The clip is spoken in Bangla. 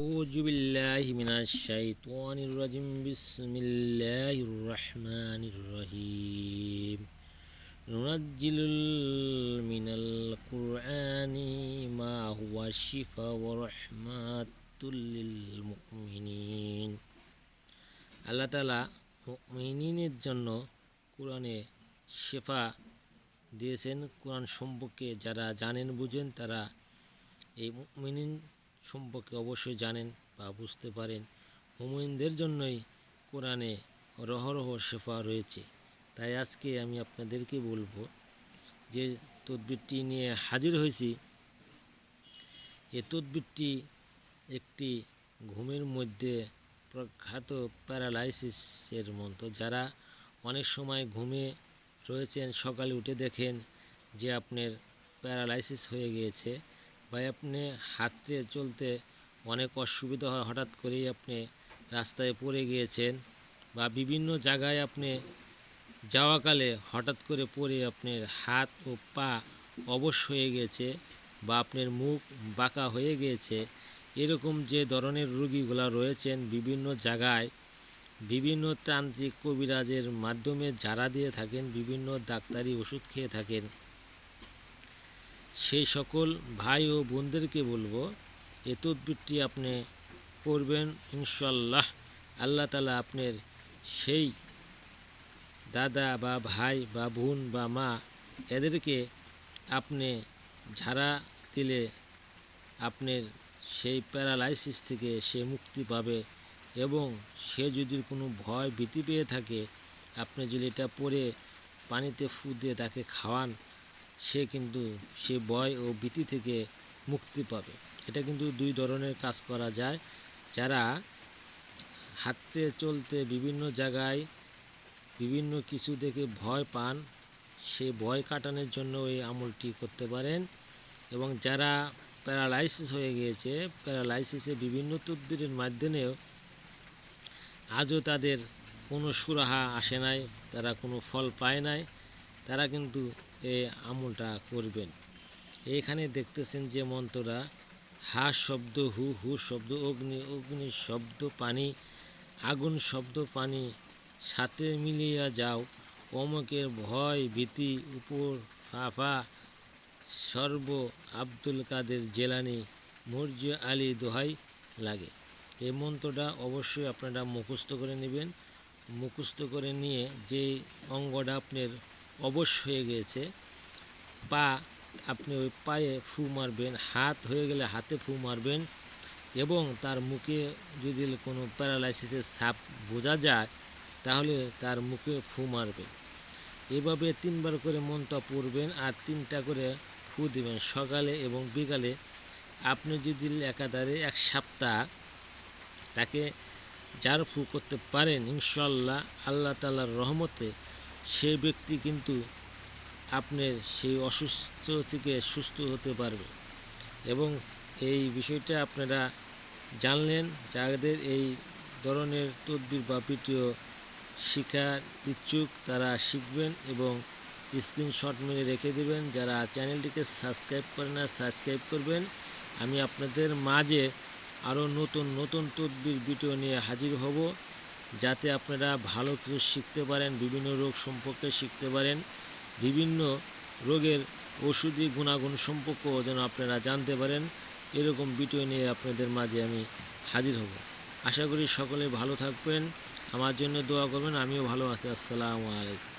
أعوذ بالله من الشيطان الرجيم بسم الله الرحمن الرحيم ننزل من القرآن ما هو شفاء ورحمة للمؤمنين আল্লাহ তালা মুমিনিনের জন্য কোরআনে শেফা দিয়েছেন কোরআন সম্পর্কে যারা জানেন বুঝেন তারা এই মুমিনিন সম্পর্কে অবশ্যই জানেন বা বুঝতে পারেন। মুমিনদের জন্যই কোরআনে রহরহ শেফা রয়েছে। তাই আজকে আমি আপনাদেরকে বলব যে তদবিরটি নিয়ে হাজির হয়েছি। এ তদবিরটি একটি ঘুমের মধ্যে প্রখ্যাত প্যারালাইসিসের মতো যারা অনেক সময় ঘুমে রয়েছেন, সকালে উঠে দেখেন যে আপনার প্যারালাইসিস হয়ে গিয়েছে বা আপনি হাঁটতে চলতে অনেক অসুবিধা হয়। হঠাৎ করেই আপনি রাস্তায় পড়ে গিয়েছেন বা বিভিন্ন জায়গায় আপনি যাওয়াকালে হঠাৎ করে পড়ে আপনার হাত ও পা অবশ হয়ে গেছে বা আপনার মুখ বাঁকা হয়ে গিয়েছে এরকম যে ধরনের রুগীগুলা রয়েছেন বিভিন্ন জায়গায়, বিভিন্ন তান্ত্রিক কবিরাজের মাধ্যমে যারা দিয়ে থাকেন, বিভিন্ন ডাক্তারি ওষুধ খেয়ে থাকেন সেই সকল ভাই ও বোনদেরকে বলব, এ তদবিরটি আপনি করবেন ইনশাল্লাহ আল্লাহ তালা আপনার সেই দাদা বা ভাই বা বোন বা মা, এদেরকে আপনি ঝাড়া দিলে আপনার সেই প্যারালাইসিস থেকে সে মুক্তি পাবে এবং সে যদি কোনো ভয় ভীতি পেয়ে থাকে, আপনি যদি এটা পরে পানিতে ফু দিয়ে তাকে খাওয়ান সে কিন্তু সে ভয় ও ভীতি থেকে মুক্তি পাবে। এটা কিন্তু দুই ধরনের কাজ করা যায়। যারা হাঁটতে, চলতে বিভিন্ন জায়গায় বিভিন্ন কিছু দেখে ভয় পান, সে ভয় কাটানোর জন্য এই আমলটি করতে পারেন। এবং যারা প্যারালাইসিস হয়ে গিয়েছে, প্যারালাইসিসে বিভিন্ন তদবিরের মাধ্যমেও আজও তাদের কোনো সুরাহা আসে নাই, তারা কোনো ফল পায় নাই, তারা কিন্তু এই আমলটা করবেন। এখানে দেখতেছেন যে মন্ত্ররা, হা শব্দ, হু হু শব্দ, অগ্নি অগ্নি শব্দ, পানি, আগুন শব্দ, পানি সাথে মিলিয়া যাও। অমকের ভয়, ভীতি, উপর ফাফা, সর্ব আব্দুল কাদের জেলানি, মর্য আলী দোহাই লাগে। এই মন্ত্রটা অবশ্যই আপনারা মুখস্থ করে নেবেন। মুখস্থ করে নিয়ে যে অঙ্গটা আপনার অবশ হয়ে গিয়েছে পা আপনি ওই পায়ে ফু মারবেন, হাত হয়ে গেলে হাতে ফু মারবেন এবং তার মুখে যদি কোনো প্যারালাইসিসের ছাপ বোঝা যায়, তাহলে তার মুখে ফু মারবেন। এভাবে তিনবার করে মনটা পড়বেন আর তিনটা করে ফু দেবেন সকালে এবং বিকালে। আপনি যদি একাধারে এক সপ্তাহ তাকে যার ফু করতে পারেন ইনশাল্লাহ আল্লাহ তালার রহমতে সে ব্যক্তি কিন্তু আপনার সেই অসুস্থ থেকে সুস্থ হতে পারবে। এবং এই বিষয়টা আপনারা জানলেন যাদের এই ধরনের তদবির বা ভিডিও শেখার ইচ্ছুক তারা শিখবেন এবং স্ক্রিনশট মেরে রেখে দেবেন। যারা চ্যানেলটিকে সাবস্ক্রাইব করেন না, সাবস্ক্রাইব করবেন। আমি আপনাদের মাঝে আরও নতুন নতুন তদবির, ভিডিও নিয়ে হাজির হব। যাতে আপনারা ভালো কিছু শিখতে পারেন, বিভিন্ন রোগ সম্পর্কে শিখতে পারেন, বিভিন্ন রোগের ওষুধি গুণাগুণ সম্পর্কেও যেন আপনারা জানতে পারেন, এরকম ভিডিও নিয়ে আপনাদের মাঝে আমি হাজির হব। আশা করি সকলে ভালো থাকবেন, আমার জন্য দোয়া করবেন, আমিও ভালো আছি, আসসালামু আলাইকুম।